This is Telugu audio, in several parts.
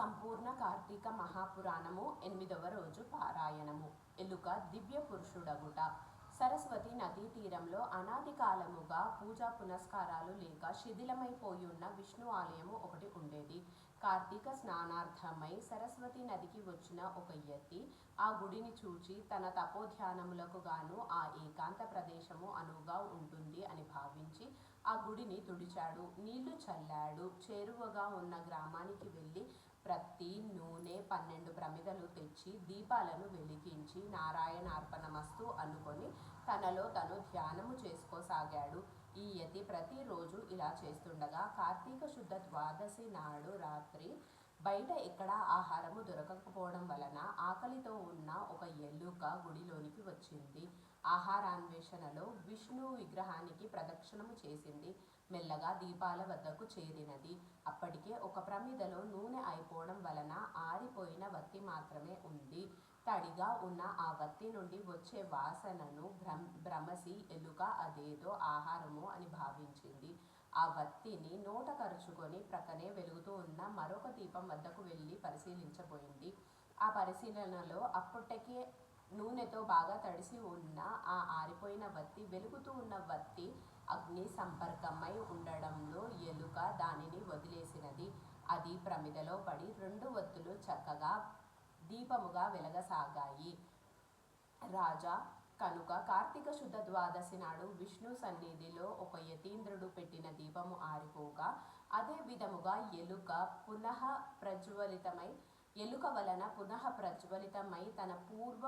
సంపూర్ణ కార్తీక మహాపురాణము ఎనిమిదవ రోజు పారాయణము. ఎలుక దివ్య పురుషుడగుట. సరస్వతి నదీ తీరంలో అనాది కాలముగా పూజా పునస్కారాలు లేక శిథిలమైపోయి ఉన్న విష్ణు ఆలయము ఒకటి ఉండేది. కార్తీక స్నానార్థమై సరస్వతి నదికి వచ్చిన ఒక యతి ఆ గుడిని చూచి తన తపోధ్యానములకు గాను ఆ ఏకాంత ప్రదేశము అనువుగా ఉంటుంది అని భావించి ఆ గుడిని తుడిచాడు. నీళ్ళు చల్లాడు. చేరువగా ఉన్న గ్రామానికి వెళ్ళి ప్రతి నూనె పన్నెండు ప్రమిదలు తెచ్చి దీపాలను వెలిగించి నారాయణార్పణమస్తు అనుకొని తనలో తను ధ్యానము చేసుకోసాగాడు. ఈ యతి ప్రతిరోజు ఇలా చేస్తుండగా కార్తీక శుద్ధ ద్వాదశి నాడు రాత్రి బయట ఎక్కడా ఆహారము దొరకకపోవడం వలన ఆకలితో ఉన్న ఒక ఎలుక గుడిలోనికి వచ్చింది. ఆహారాన్వేషణలో విష్ణు విగ్రహానికి ప్రదక్షిణము చేసింది. మెల్లగా దీపాల వద్దకు చేరినది. అప్పటికే ఒక ప్రమిదలో నూనె అయిపోవడం వలన ఆరిపోయిన వత్తి మాత్రమే ఉంది. తడిగా ఉన్న ఆ వత్తి నుండి వచ్చే వాసనను భ్రమ భ్రమసి ఎలుక అదేదో ఆహారము అని భావించింది. ఆ వత్తిని నోట కరుచుకొని ప్రక్కనే వెలుగుతూ ఉన్న మరొక దీపం వద్దకు వెళ్ళి పరిశీలించబోయింది. ఆ పరిశీలనలో అప్పటికే నూనెతో బాగా తడిసి ఉన్న ఆ ఆరిపోయిన వత్తి వెలుగుతూ ఉన్న వత్తి అగ్ని సంపర్కమై ఉండడంలో ఎలుక దానిని వదిలేసినది. అది ప్రమిదలో పడి రెండు వత్తులు చక్కగా దీపముగా వెలగసాగాయి. రాజా కనుక కార్తీక శుద్ధ ద్వాదశి నాడు విష్ణు సన్నిధిలో ఒక యతీంద్రుడు పెట్టిన దీపము ఆరిపోగా అదే విధముగా ఎలుక పునః ప్రజ్వలితమై ఎలుక వలన పునః ప్రజ్వలితమై తన పూర్వ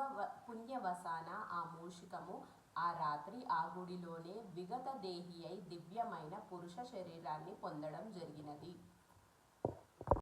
పుణ్యవసాన ఆ మూషికము ఆ రాత్రి ఆ గుడిలోనే విగత దేహి అయి దివ్యమైన పురుష శరీరాన్ని పొందడం జరిగినది.